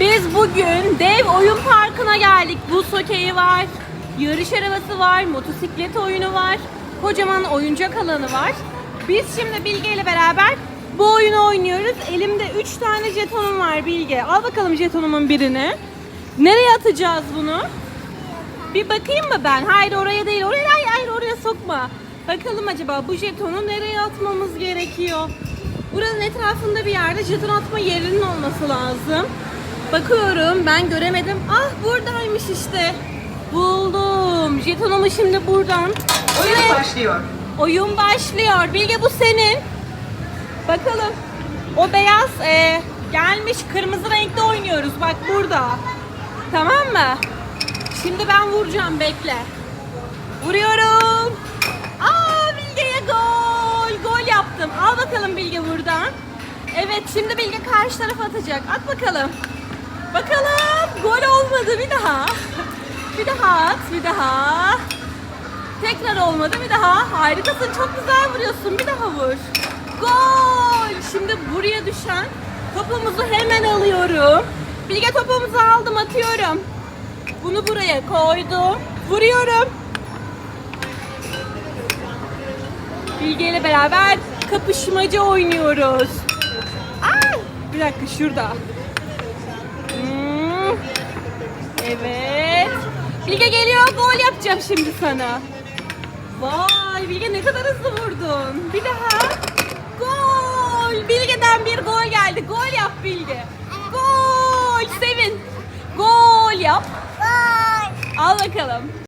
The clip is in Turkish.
Biz bugün dev oyun parkına geldik. Buz hokeyi var, yarış arabası var, motosiklet oyunu var, kocaman oyuncak alanı var. Biz şimdi Bilge ile beraber bu oyunu oynuyoruz. Elimde 3 tane jetonum var Bilge. Al bakalım jetonumun birini. Nereye atacağız bunu? Bir bakayım mı ben? Hayır oraya değil. Oraya hayır, hayır oraya sokma. Bakalım acaba bu jetonu nereye atmamız gerekiyor? Buranın etrafında bir yerde jeton atma yerinin olması lazım. Bakıyorum ben göremedim. Ah buradaymış işte. Buldum. Jetonumu şimdi buradan. Oyun Evet, başlıyor. Oyun başlıyor. Bilge bu senin. Bakalım. O beyaz e, gelmiş kırmızı renkte oynuyoruz. Bak burada. Tamam mı? Şimdi ben vuracağım bekle. Vuruyorum. Aa Bilge'ye gol. Gol yaptım. Al bakalım Bilge buradan. Evet şimdi Bilge karşı tarafa atacak. At bakalım. Bakalım. Gol olmadı bir daha. Bir daha at. Bir daha. Tekrar olmadı bir daha. Harikasın çok güzel vuruyorsun. Bir daha vur. Gol. Şimdi buraya düşen topumuzu hemen alıyorum. Bilge topumuzu aldım atıyorum. Bunu buraya koydum. Vuruyorum. Bilge ile beraber kapışmaca oynuyoruz. Ay, bir dakika şurada. Evet. Bilge geliyor gol yapacağım şimdi sana. Vay Bilge ne kadar hızlı vurdun. Bir daha. Gol. Bilge'den bir gol geldi. Gol yap Bilge. Gol. Sevin. Gol yap. Al bakalım.